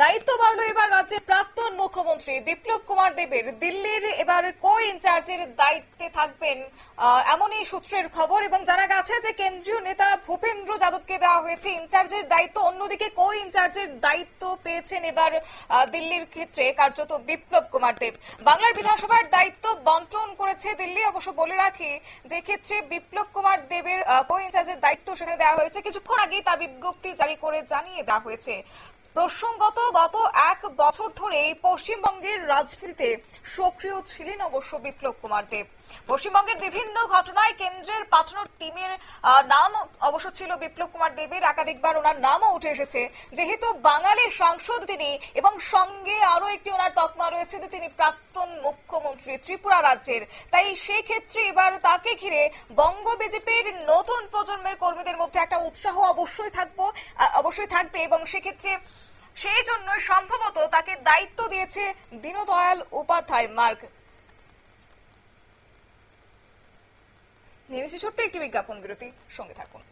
দায়িত্ব বাড়লো এবার রাজ্যের প্রাক্তন মুখ্যমন্ত্রী বিপ্লব কুমার দেবের। দিল্লির এবার কো ইনচার্জের দায়িত্বে থাকবেন এমনই সূত্রের খবর এবং জানা গেছে যে কেন্দ্রীয় নেতা ভূপেন্দ্র যাদবকে দেওয়া হয়েছে। ইনচার্জের দায়িত্ব অন্যদিকে কো ইনচার্জের দায়িত্ব পেয়েছেন এবার দিল্লির ক্ষেত্রে কার্যত বিপ্লব কুমার দেব। বাংলার বিধানসভার দায়িত্ব বন্টন করেছে দিল্লি, অবশ্য বলে রাখি যে ক্ষেত্রে বিপ্লব কুমার দেবের কো ইনচার্জের দায়িত্ব সেখানে দেওয়া হয়েছে। কিছুক্ষণ আগেই তা বিজ্ঞপ্তি জারি করে জানিয়ে দেওয়া হয়েছে। প্রসঙ্গত, গত এক বছর ধরে পশ্চিমবঙ্গের রাজনীতিতে সক্রিয় ছিলেন অবশ্য বিপ্লব কুমার দেব। পশ্চিমবঙ্গের বিভিন্ন ঘটনায় কেন্দ্রের পাঠানোর টিমের নাম অবশ্য ছিল বিপ্লব কুমার দেবের একাধিকবার ওনার নামও উঠে এসেছে। যেহেতু বাঙালি সাংসদ তিনি এবং সঙ্গে আরও একটি ওনার তকমা রয়েছে যে তিনি প্রাক্তন মুখ্যমন্ত্রী ত্রিপুরা রাজ্যের। তাই সেই ক্ষেত্রে এবার তাকে ঘিরে বঙ্গ বিজেপির নতুন প্রজন্মের কর্মীদের মধ্যে একটা উৎসাহ অবশ্যই থাকব অবশ্যই থাকবে এবং সেক্ষেত্রে সেই জন্য সম্ভবত তাকে দায়িত্ব দিয়েছে দীনদয়াল উপাধ্যায় মার্গ। নিয়ে ছোট্ট একটি বিজ্ঞাপন বিরতি সঙ্গে থাকুন।